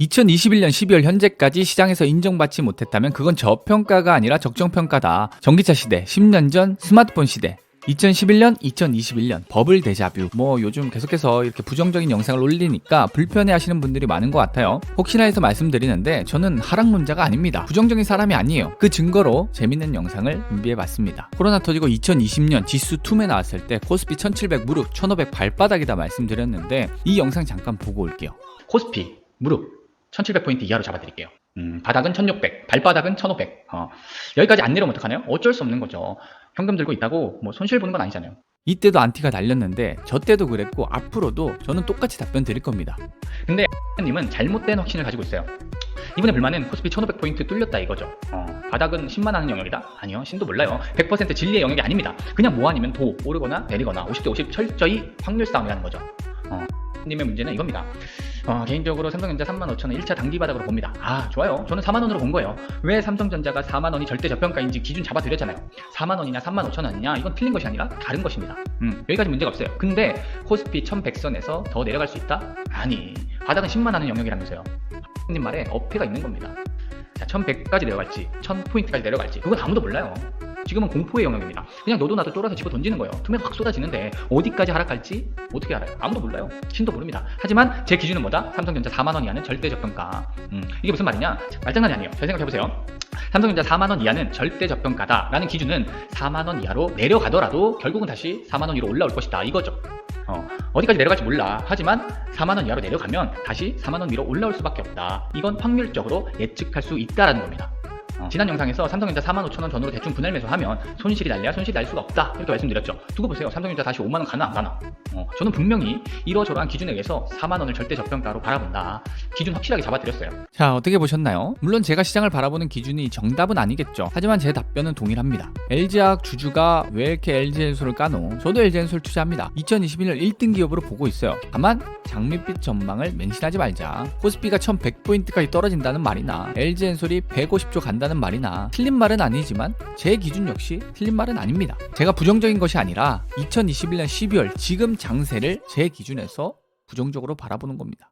2021년 12월 현재까지 시장에서 인정받지 못했다면 그건 저평가가 아니라 적정평가다. 전기차 시대, 10년 전 스마트폰 시대. 2011년, 2021년 버블 데자뷰. 뭐 요즘 계속해서 이렇게 부정적인 영상을 올리니까 불편해 하시는 분들이 많은 것 같아요. 혹시나 해서 말씀드리는데 저는 하락문자가 아닙니다. 부정적인 사람이 아니에요. 그 증거로 재밌는 영상을 준비해 봤습니다. 코로나 터지고 2020년 지수 2에 나왔을 때 코스피 1700 무릎, 1500 발바닥이다 말씀드렸는데 이 영상 잠깐 보고 올게요. 코스피 무릎 1700포인트 이하로 잡아드릴게요. 음, 바닥은 1600, 발바닥은 1500. 어, 여기까지 안 내려오면 어떡하나요? 어쩔 수 없는 거죠. 현금 들고 있다고 뭐 손실 보는 건 아니잖아요. 이때도 안티가 날렸는데 저 때도 그랬고 앞으로도 저는 똑같이 답변 드릴 겁니다. 근데 님은 잘못된 확신을 가지고 있어요. 이번에 불만은 코스피 1500포인트 뚫렸다 이거죠. 어, 바닥은 10만 하는 영역이다? 아니요, 신도 몰라요. 100% 진리의 영역이 아닙니다. 그냥 뭐 아니면 도, 오르거나 내리거나 50대 50 철저히 확률 싸움이라는 거죠. 어, 님의 문제는 이겁니다. 어, 개인적으로 삼성전자 35,000원 1차 단기 바닥으로 봅니다. 아, 좋아요. 저는 4만원으로 본 거예요. 왜 삼성전자가 4만원이 절대 저평가인지 기준 잡아드렸잖아요. 4만원이냐 3만5천원이냐 이건 틀린 것이 아니라 다른 것입니다. 음, 여기까지 문제가 없어요. 근데 코스피 1100선에서 더 내려갈 수 있다? 아니, 바닥은 10만 하는 영역이라면서요. 님 말에 어폐가 있는 겁니다. 자, 1100까지 내려갈지, 1000포인트까지 내려갈지, 그건 아무도 몰라요. 지금은 공포의 영역입니다. 그냥 너도 나도 쫄아서 집어 던지는 거예요. 투명 확 쏟아지는데 어디까지 하락할지 어떻게 알아요? 아무도 몰라요. 신도 모릅니다. 하지만 제 기준은 뭐다? 삼성전자 4만 원 이하는 절대 저평가. 음, 이게 무슨 말이냐? 말장난이 아니에요. 잘 생각해 보세요. 삼성전자 4만 원 이하는 절대 저평가다라는 기준은 4만 원 이하로 내려가더라도 결국은 다시 4만 원 위로 올라올 것이다 이거죠. 어, 어디까지 내려갈지 몰라. 하지만 4만 원 이하로 내려가면 다시 4만 원 위로 올라올 수밖에 없다. 이건 확률적으로 예측할 수 있다라는 겁니다. 어, 지난 영상에서 삼성전자 4만 5천 원 전후로 대충 분할 매수하면 손실이 날래야 손실이 날 수가 없다 이렇게 말씀드렸죠. 두고 보세요. 삼성전자 다시 5만 원 가나 안 가나? 어, 저는 분명히 이러저러한 기준에 의해서 4만 원을 절대 저평가로 바라본다. 기준 확실하게 잡아드렸어요. 자, 어떻게 보셨나요? 물론 제가 시장을 바라보는 기준이 정답은 아니겠죠. 하지만 제 답변은 동일합니다. LG화학 주주가 왜 이렇게 LG엔솔을 까노? 저도 LG엔솔 투자합니다. 2021년 1등 기업으로 보고 있어요. 다만 장밋빛 전망을 맹신하지 말자. 코스피가 1100포인트까지 떨어진다는 말이나 LG엔솔이 150조 간다 는 말이나 틀린 말은 아니지만 제 기준 역시 틀린 말은 아닙니다. 제가 부정적인 것이 아니라 2021년 12월 지금 장세를 제 기준에서 부정적으로 바라보는 겁니다.